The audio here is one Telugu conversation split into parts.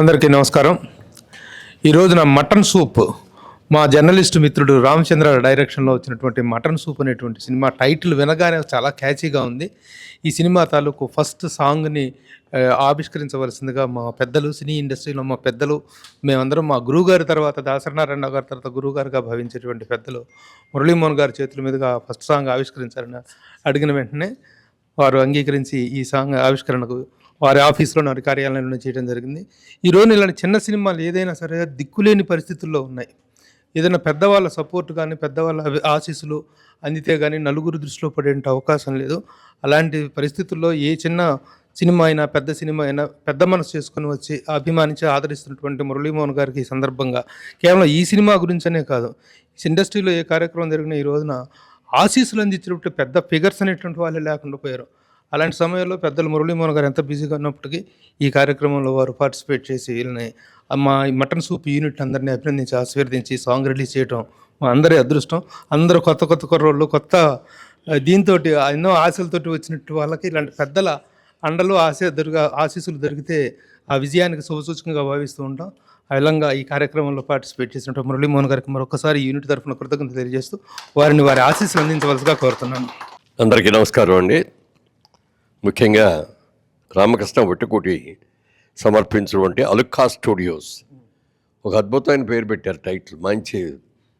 అందరికీ నమస్కారం. ఈరోజున మటన్ సూప్ మా జర్నలిస్ట్ మిత్రుడు రామచంద్ర డైరెక్షన్లో వచ్చినటువంటి మటన్ సూప్ అనేటువంటి సినిమా టైటిల్ వినగానే చాలా క్యాచీగా ఉంది. ఈ సినిమా తాలూకు ఫస్ట్ సాంగ్ని ఆవిష్కరించవలసిందిగా మా పెద్దలు సినీ ఇండస్ట్రీలో మా పెద్దలు మేమందరం మా గురువుగారి తర్వాత దాసరనారాయణ గారి తర్వాత గురువుగారుగా భావించేటువంటి పెద్దలు మురళీమోహన్ గారి చేతుల మీదుగా ఫస్ట్ సాంగ్ ఆవిష్కరించారని అడిగిన వెంటనే వారు అంగీకరించి ఈ సాంగ్ ఆవిష్కరణకు వారి ఆఫీస్లో వారి కార్యాలయంలో చేయడం జరిగింది. ఈ రోజు ఇలాంటి చిన్న సినిమాలు ఏదైనా సరే దిక్కులేని పరిస్థితుల్లో ఉన్నాయి. ఏదైనా పెద్దవాళ్ళ సపోర్ట్ కానీ పెద్దవాళ్ళ ఆశీస్సులు అందితే కానీ నలుగురు దృష్టిలో పడే అవకాశం లేదు. అలాంటి పరిస్థితుల్లో ఏ చిన్న సినిమా అయినా పెద్ద సినిమా అయినా పెద్ద మనసు చేసుకొని వచ్చి అభిమానించి ఆదరిస్తున్నటువంటి మురళీమోహన్ గారికి ఈ సందర్భంగా కేవలం ఈ సినిమా గురించనే కాదు ఇండస్ట్రీలో ఏ కార్యక్రమం జరిగినా ఈ రోజున ఆశీస్సులు అందించినటువంటి పెద్ద ఫిగర్స్ అనేటువంటి వాళ్ళే లేకుండా పోయారు. అలాంటి సమయంలో పెద్దలు మురళీమోహన్ గారు ఎంత బిజీగా ఉన్నప్పటికీ ఈ కార్యక్రమంలో వారు పార్టిసిపేట్ చేసి వీళ్ళని మా ఈ మటన్ సూప్ యూనిట్ అందరినీ అభినందించి ఆశీర్వదించి సాంగ్ రిలీజ్ చేయడం మా అందరి అదృష్టం. అందరూ కొత్త కొత్త కుర్రోళ్ళు కొత్త దీంతో ఎన్నో ఆశలతోటి వచ్చినట్టు వాళ్ళకి ఇలాంటి పెద్దల అండలు ఆశ దొరిక ఆశీస్సులు దొరికితే ఆ విజయానికి శుభసూచకంగా భావిస్తూ ఉంటాం. ఆ విధంగా ఈ కార్యక్రమంలో పార్టిసిపేట్ చేసినట్టు మురళీమోహన్ గారికి మరొకసారి యూనిట్ తరఫున కృతజ్ఞత తెలియజేస్తూ వారిని వారి ఆశీస్సులు అందించవలసిగా కోరుతున్నాను. అందరికీ నమస్కారం అండి. ముఖ్యంగా రామకృష్ణ ఒట్టుకోటి సమర్పించినటువంటి అలుక్కా స్టూడియోస్. ఒక అద్భుతమైన పేరు పెట్టారు టైటిల్. మంచి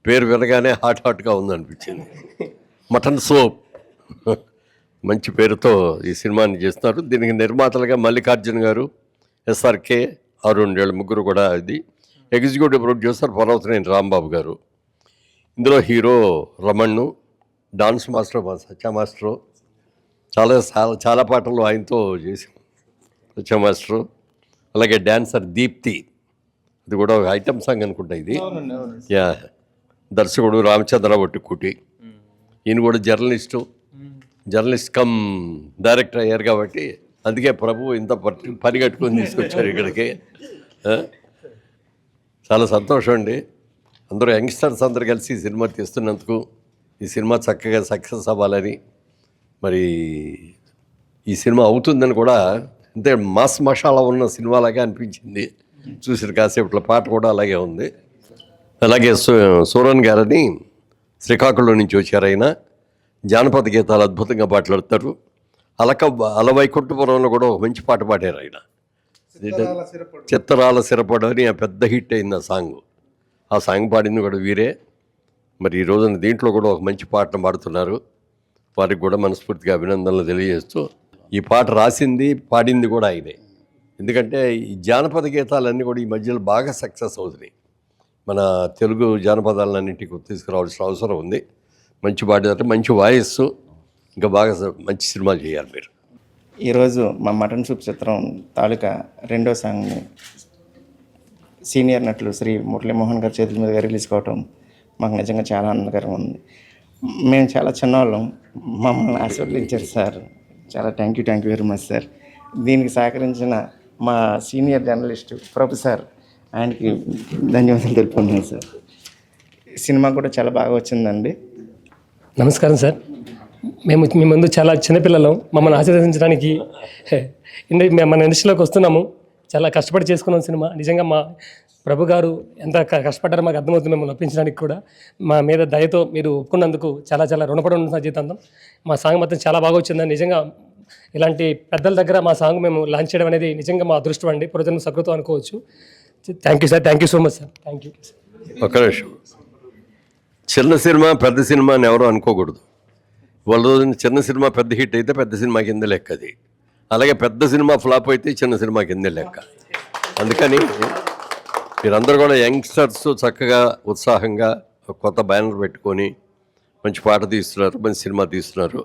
పేరు వినగానే హాట్ హాట్గా ఉందనిపించింది. Mutton soup. మంచి పేరుతో ఈ సినిమాని చేస్తున్నారు. దీనికి నిర్మాతలుగా మల్లికార్జున్ గారు ఎస్ఆర్కే అరుణ్ వీళ్ళ ముగ్గురు కూడా ఇది. ఎగ్జిక్యూటివ్ ప్రొడ్యూసర్ పర్వతనేని రాంబాబు గారు. ఇందులో హీరో రమణ్ను డాన్స్ మాస్టర్ మా సత్య మాస్టరు చాలా చాలా చాలా పాటలు ఆయనతో చేసాం సత్య మాస్టరు. అలాగే డాన్సర్ దీప్తి. ఇది కూడా ఒక ఐటమ్ సాంగ్ అనుకుంటా ఇది. యా. దర్శకుడు రామచంద్ర ఒట్టుకుటి ఈయన కూడా జర్నలిస్టు. జర్నలిస్ట్ కమ్ డైరెక్టర్ అయ్యారు కాబట్టి అందుకే ప్రభు ఇంత పట్టి పరిగెట్టుకొని తీసుకొచ్చారు ఇక్కడికి? చాలా సంతోషం అండి. అందరూ యంగ్స్టర్స్ అందరు కలిసి ఈ సినిమా తీస్తున్నందుకు. ఈ సినిమా చక్కగా సక్సెస్ అవ్వాలని మరి ఈ సినిమా అవుతుందని కూడా అంటే మాస్ మషాలా ఉన్న సినిమాలాగా అనిపించింది. చూసిన కాసేపట్లో పాట కూడా అలాగే ఉంది. అలాగే సు సూరన్ గారని శ్రీకాకుళం నుంచి వచ్చారు ఆయన. జానపద గీతాలు అద్భుతంగా పాటలాడతారు. అలక అలవైకుంఠపురంలో కూడా ఒక మంచి పాట పాడారు ఆయన. చిత్తరాల సిరపడు అని ఆ పెద్ద హిట్ అయింది ఆ సాంగ్. ఆ సాంగ్ పాడింది కూడా వీరే. మరి ఈ రోజున దీంట్లో కూడా ఒక మంచి పాటను పాడుతున్నారు. వారికి కూడా మనస్ఫూర్తిగా అభినందనలు తెలియజేస్తూ ఈ పాట రాసింది పాడింది కూడా ఆయనే ఎందుకంటే ఈ జానపద గీతాలన్నీ కూడా ఈ మధ్యలో బాగా సక్సెస్ అవుతున్నాయి. మన తెలుగు జానపదాలన్నింటికి తీసుకురావాల్సిన అవసరం ఉంది. మంచి పాడారు మంచి వాయిస్ ఇంకా బాగా మంచి సినిమాలు చేయాలి మీరు. ఈరోజు మా మటన్ సూప్ చిత్రం తాలూకా రెండో సాంగ్ సీనియర్ నటులు శ్రీ మురళీమోహన్ గారి చేతుల మీదుగా రిలీజ్ కావటం మాకు నిజంగా చాలా ఆనందకరంగా ఉంది. మేము చాలా చిన్నవాళ్ళం. మమ్మల్ని ఆశీర్వదించారు సార్. చాలా thank you thank you very much sir. దీనికి సహకరించిన మా సీనియర్ జర్నలిస్టు ప్రభు సార్ ఆయనకి ధన్యవాదాలు తెలుపుకున్నాను సార్. సినిమా కూడా చాలా బాగా వచ్చిందండి. నమస్కారం సార్. మేము మీ ముందు చాలా చిన్నపిల్లలం. మమ్మల్ని ఆశీర్వదించడానికి మేము మన ఇండస్ట్రీలోకి వస్తున్నాము. చాలా కష్టపడి చేసుకున్నాం సినిమా. నిజంగా మా ప్రభు గారు ఎంత కష్టపడ్డారో మాకు అర్థమవుతుంది మిమ్మల్ని ఒప్పించడానికి కూడా. మా మీద దయతో మీరు ఒప్పుకున్నందుకు చాలా చాలా రుణపడి ఉంటుంది జీతాంతం మా సాంగ్ మాత్రం చాలా బాగా వచ్చిందని నిజంగా ఇలాంటి పెద్దల దగ్గర మా సాంగ్ మేము లాంచ్ చేయడం అనేది నిజంగా మా అదృష్టం అండి. పురోజన్మ సకృతం అనుకోవచ్చు. Thank you sir thank you so much sir thank you ఒక్క నిమిషం. చిన్న సినిమా పెద్ద సినిమా అని ఎవరు అనుకోకూడదు. వాళ్ళ రోజున చిన్న సినిమా పెద్ద హిట్ అయితే పెద్ద సినిమా కింద లెక్క అది. అలాగే పెద్ద సినిమా ఫ్లాప్ అయితే చిన్న సినిమా కింద లెక్క. అందుకని మీరందరూ కూడా యంగ్స్టర్స్ చక్కగా ఉత్సాహంగా కొత్త బ్యానర్ పెట్టుకొని మంచి పాట తీస్తున్నారు మంచి సినిమా తీస్తున్నారు.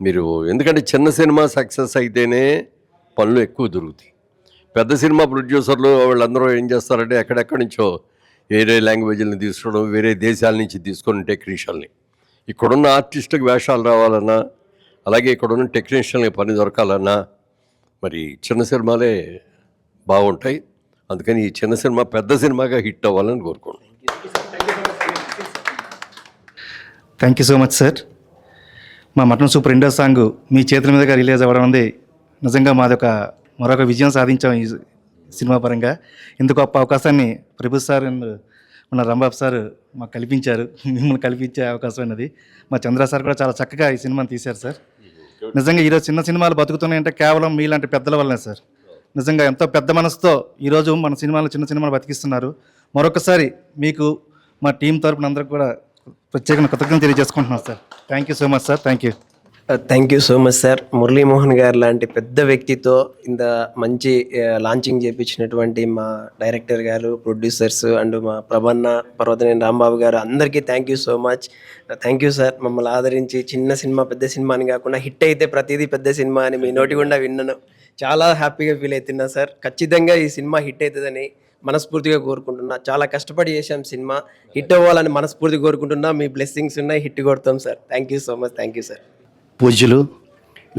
మీరు ఎందుకంటే చిన్న సినిమా సక్సెస్ అయితేనే పనులు ఎక్కువ దొరుకుతాయి. పెద్ద సినిమా ప్రొడ్యూసర్లు వాళ్ళందరూ ఏం చేస్తారంటే ఎక్కడెక్కడి నుంచో వేరే లాంగ్వేజ్ని తీసుకోవడం వేరే దేశాల నుంచి తీసుకొని టెక్నీషియన్ని ఇక్కడున్న ఆర్టిస్టులకు వేషాలు రావాలన్నా అలాగే ఇక్కడ ఉన్న టెక్నీషియన్కి పని దొరకాలన్నా మరి చిన్న సినిమాలే బాగుంటాయి. అందుకని ఈ చిన్న సినిమా పెద్ద సినిమాగా హిట్ అవ్వాలని కోరుకుంటున్నాను thank you so much sir మా మటన్ సూప్ రెండో సాంగ్ మీ చేతుల మీదుగా రిలీజ్ అవ్వడం అనేది నిజంగా మాది ఒక మరొక విజయం సాధించాం ఈ సినిమా పరంగా. ఇంత గొప్ప అవకాశాన్ని ప్రభు సార్ అండ్ మన రంబాబు సార్ మాకు కల్పించారు. మిమ్మల్ని కల్పించే అవకాశం అన్నది మా చంద్ర సార్ కూడా చాలా చక్కగా ఈ సినిమాని తీశారు సార్ నిజంగా ఈరోజు చిన్న సినిమాలు బతుకుతున్నాయంటే కేవలం మీలాంటి పెద్దల వల్లనే సార్. నిజంగా ఎంతో పెద్ద మనసుతో ఈరోజు మన సినిమాలు చిన్న సినిమాలు బతికిస్తున్నారు. మరొకసారి మీకు మా టీం తరపున అందరికి కూడా ప్రత్యేకంగా కృతజ్ఞతలు తెలియజేసుకుంటున్నాం sir. Thank you so much sir thank you thank you so much sir Muralimohan garu లాంటి పెద్ద వ్యక్తితో ఇంత మంచి uh, లాంచింగ్ చేపించినటువంటి మా డైరెక్టర్ గారు ప్రొడ్యూసర్స్ అండ్ మా ప్రభన్న పర్వతనేని రాంబాబు గారు అందరికీ thank you so much thank you sir మమ్మల్ని ఆదరించి చిన్న సినిమా పెద్ద సినిమా అని కాకుండా హిట్ అయితే ప్రతిదీ పెద్ద సినిమా అని మీ నోటి గుండా విన్నాను. చాలా హ్యాపీగా ఫీల్ అవుతున్నా సార్ ఖచ్చితంగా ఈ సినిమా హిట్ అవుతుందని మనస్ఫూర్తిగా కోరుకుంటున్నా. చాలా కష్టపడి చేశాం సినిమా. హిట్ అవ్వాలని మనస్ఫూర్తిగా కోరుకుంటున్నా. మీ బ్లెస్సింగ్స్ ఉన్నాయి. హిట్ కొడతాం sir thank you so much thank you sir పూజ్యులు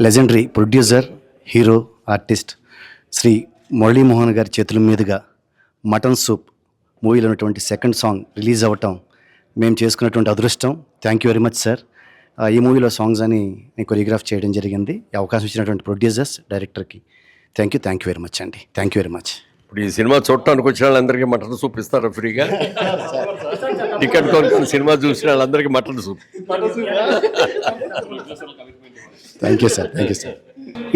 legendary producer hero artist Shri Muralimohan గారి చేతుల మీదుగా మటన్ సూప్ మూవీలో ఉన్నటువంటి సెకండ్ సాంగ్ రిలీజ్ అవ్వటం మేము చేసుకున్నటువంటి అదృష్టం. Thank you very much sir ఈ మూవీలో సాంగ్స్ అని నేను కొరియోగ్రాఫ్ చేయడం జరిగింది. అవకాశం ఇచ్చినటువంటి ప్రొడ్యూసర్స్ డైరెక్టర్కి thank you thank you very much అండి. థ్యాంక్ యూ వెరీ మచ్ ఇప్పుడు ఈ సినిమా చూడటానికి వచ్చిన వాళ్ళందరికీ మటన్ సూప్ ఇస్తారా ఫ్రీగా? టికెట్ కొనుక్కొని సినిమా చూసిన వాళ్ళందరికీ mutton soup. Thank you sir thank you sir.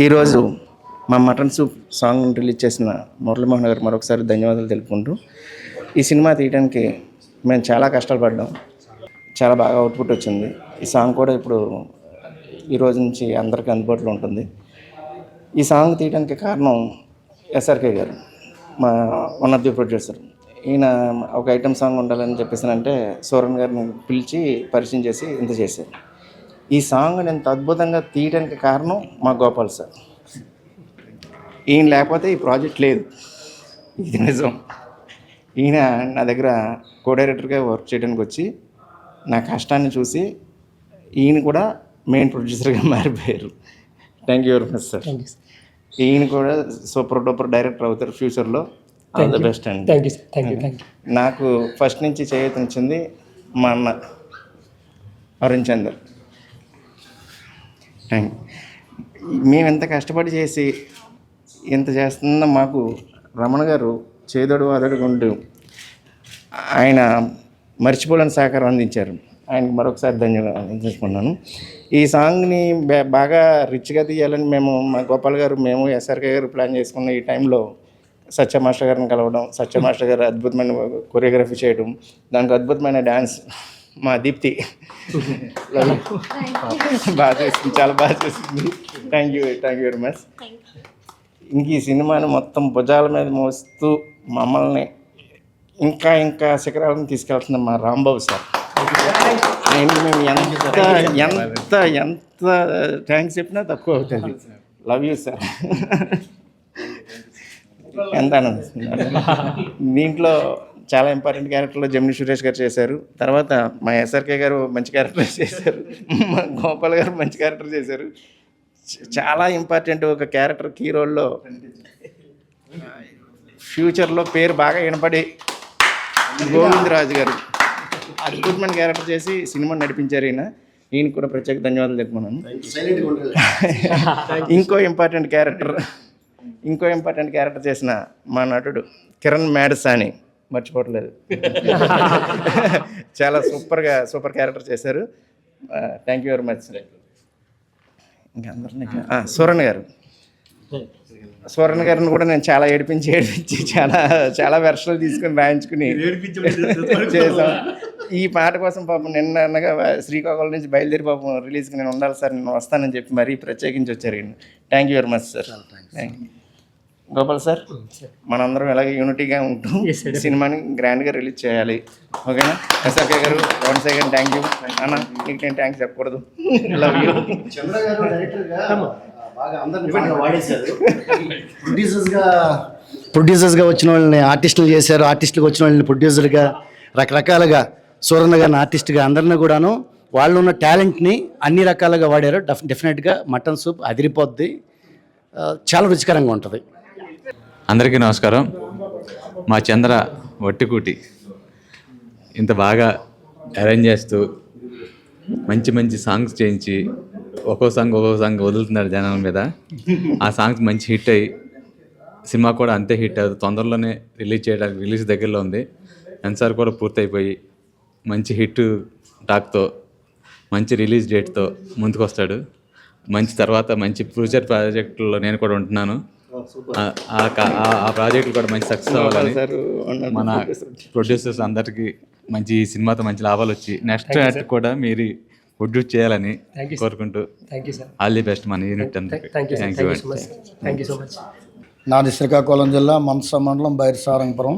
ఈరోజు మా మటన్ సూప్ సాంగ్ రిలీజ్ చేసిన మురళీమోహన్ గారు మరొకసారి ధన్యవాదాలు తెలుపుకుంటూ ఈ సినిమా తీయడానికి మేము చాలా కష్టాలు పడ్డాం చాలా బాగా అవుట్పుట్ వచ్చింది. ఈ సాంగ్ కూడా ఇప్పుడు ఈ రోజు నుంచి అందరికీ అందుబాటులో ఉంటుంది. ఈ సాంగ్ తీయడానికి కారణం ఎస్ఆర్కే గారు. మా వన్ ఆఫ్ ది ప్రొడ్యూసర్ ఈయన ఒక ఐటమ్ సాంగ్ ఉండాలని చెప్పేసి అంటే సోరన్ గారిని పిలిచి పరిచయం చేసి ఇంత చేశారు. ఈ సాంగ్ ఎంత అద్భుతంగా తీయడానికి కారణం మా గోపాల్ సార్. ఈయన లేకపోతే ఈ ప్రాజెక్ట్ లేదు. ఇది నిజం. ఈయన నా దగ్గర కో డైరెక్టర్గా వర్క్ చేయడానికి వచ్చి నా కష్టాన్ని చూసి ఈయన కూడా మెయిన్ ప్రొడ్యూసర్గా మారిపోయారు. Thank you very much sir ఈయన కూడా సూపర్ డూపర్ డైరెక్టర్ అవుతారు ఫ్యూచర్లో. ఆల్ ద బెస్ట్ అండి. Thank you thank you thank you నాకు ఫస్ట్ నుంచి చేయతనిచ్చింది మా అన్న అరుణ్ చందర్. థ్యాంక్ మేము ఎంత కష్టపడి చేసి ఇంత చేస్తున్న మాకు రమణ గారు చేదోడు అదడు ఉంటూ ఆయన మర్చిపోలేని సహకారం అందించారు. ఆయనకి మరొకసారి ధన్యవాదాలు చేసుకున్నాను ఈ సాంగ్ని బాగా రిచ్గా తీయాలని మేము మా గోపాల్ గారు మేము ఎస్ఆర్కే గారు ప్లాన్ చేసుకున్న ఈ టైంలో సత్య మాస్టర్ గారిని కలవడం సత్య మాస్టర్ గారు అద్భుతమైన కొరియోగ్రఫీ చేయడం దానికి అద్భుతమైన డ్యాన్స్ మా దీప్తి. బాగా చేసింది చాలా బాగా చేసింది. Thank you thank you very much ఇంక ఈ సినిమాని మొత్తం భుజాల మీద మోస్తూ మమ్మల్ని ఇంకా ఇంకా శిఖరాలను తీసుకెళ్తున్న మా రాంబాబు సార్. మేము ఎంత ఎంత ఎంత థ్యాంక్స్ చెప్పినా తక్కువ అవుతుంది. లవ్ యూ సార్ ఎంత ఆనందిస్తున్నారు దీంట్లో చాలా ఇంపార్టెంట్ క్యారెక్టర్లో జమిని సురేష్ గారు చేశారు. తర్వాత మా ఎస్ఆర్కే గారు మంచి క్యారెక్టర్ చేశారు. మా గోపాల్ గారు మంచి క్యారెక్టర్ చేశారు. చాలా ఇంపార్టెంట్ ఒక క్యారెక్టర్ కీ రోల్లో ఫ్యూచర్లో పేరు బాగా వినపడి గోవిందరాజు గారు. అద్భుతమైన క్యారెక్టర్ చేసి సినిమా నడిపించారు ఈయన. ఈయన కూడా ప్రత్యేక ధన్యవాదాలు చెప్పుకున్నాను ఇంకో ఇంపార్టెంట్ క్యారెక్టర్ ఇంకో ఇంపార్టెంట్ క్యారెక్టర్ చేసిన మా నటుడు కిరణ్ మ్యాడ్సాని మర్చిపోవట్లేదు. చాలా సూపర్గా సూపర్ క్యారెక్టర్ చేశారు. థ్యాంక్ యూ వెరీ మచ్ ఇంకా అందరినీ ఆ, సూరన్ గారు. సూరన్ గారిని కూడా నేను చాలా ఏడిపించి ఏడిపించి చాలా చాలా వెర్షన్లు తీసుకుని రాయించుకుని చేసాం ఈ పాట కోసం పాపం నిన్న అనగా శ్రీకాకుళం నుంచి బయలుదేరి పాపం రిలీజ్కి నేను ఉండాలి సార్ నేను వస్తానని చెప్పి మరీ ప్రత్యేకించి వచ్చారు thank you very much sir thank you Gopal sir మనందరం ఇలాగే యూనిటీగా ఉంటూ సినిమాని గ్రాండ్గా రిలీజ్ చేయాలి. ఓకేనా ఎస్ఆర్కే గారు వన్ సెకండ్ థ్యాంక్ యూ అన్న నీకు నేను థ్యాంక్స్ చెప్పకూడదు. లవ్ యూ చంద్ర గారు ప్రొడ్యూసర్స్గా ప్రొడ్యూసర్స్గా వచ్చిన వాళ్ళని ఆర్టిస్టులు చేశారు. ఆర్టిస్టులకు వచ్చిన వాళ్ళని ప్రొడ్యూసర్గా రకరకాలుగా సూరన్న గారిని ఆర్టిస్ట్గా అందరిని కూడాను వాళ్ళు ఉన్న టాలెంట్ని అన్ని రకాలుగా వాడారు. డెఫ్ డెఫినెట్గా మటన్ సూప్ అదిరిపోద్ది. చాలా రుచికరంగా ఉంటుంది. అందరికీ నమస్కారం. మా చంద్ర వట్టికూటి ఇంత బాగా అరేంజ్ చేస్తూ మంచి మంచి సాంగ్స్ చేయించి ఒక్కో సాంగ్ ఒక్కో సాంగ్ వదులుతున్నారు జనాల మీద. ఆ సాంగ్స్ మంచి హిట్ అయ్యి సినిమా కూడా అంతే హిట్ అవుతుంది తొందరలోనే రిలీజ్ చేయడానికి రిలీజ్ దగ్గరలో ఉంది. ఎన్సార్ కూడా పూర్తయిపోయి మంచి హిట్ టాక్తో మంచి రిలీజ్ డేట్తో ముందుకు వస్తాడు మంచి తర్వాత మంచి ఫ్యూచర్ ప్రాజెక్టులో నేను కూడా ఉంటున్నాను. ఆ- ప్రాజెక్టులు కూడా మంచి సక్సెస్ అవ్వాలని మన ప్రొడ్యూసర్స్ అందరికీ మంచి ఈ సినిమాతో మంచి లాభాలు వచ్చి నెక్స్ట్ యాక్ట్ కూడా మీరు ప్రొడ్యూస్ చేయాలని కోరుకుంటూ thank you sir all the best మన యూనిట్ అందరికీ. థ్యాంక్ యూ నాది శ్రీకాకుళం జిల్లా మంత్స మండలం బైరసారంగపురం.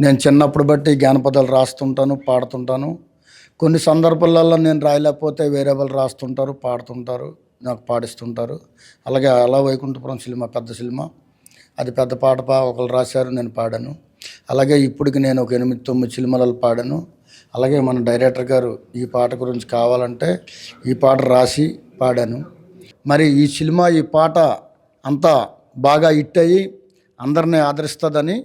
నేను చిన్నప్పుడు బట్టి జానపదాలు రాస్తుంటాను పాడుతుంటాను. కొన్ని సందర్భాలలో నేను రాయలేకపోతే వేరే వాళ్ళు రాస్తుంటారు పాడుతుంటారు నాకు పాడిస్తుంటారు. అలాగే అలా వైకుంఠపురం సినిమా పెద్ద సినిమా. అది పెద్ద పాట పా ఒకరు రాశారు నేను పాడాను. అలాగే ఇప్పటికి నేను ఒక ఎనిమిది తొమ్మిది సినిమాలలో పాడాను. అలాగే మన డైరెక్టర్ గారు ఈ పాట గురించి కావాలంటే ఈ పాట రాసి పాడాను. మరి ఈ సినిమా ఈ పాట అంతా బాగా హిట్ అయ్యి అందరినీ ఆదరిస్తుందని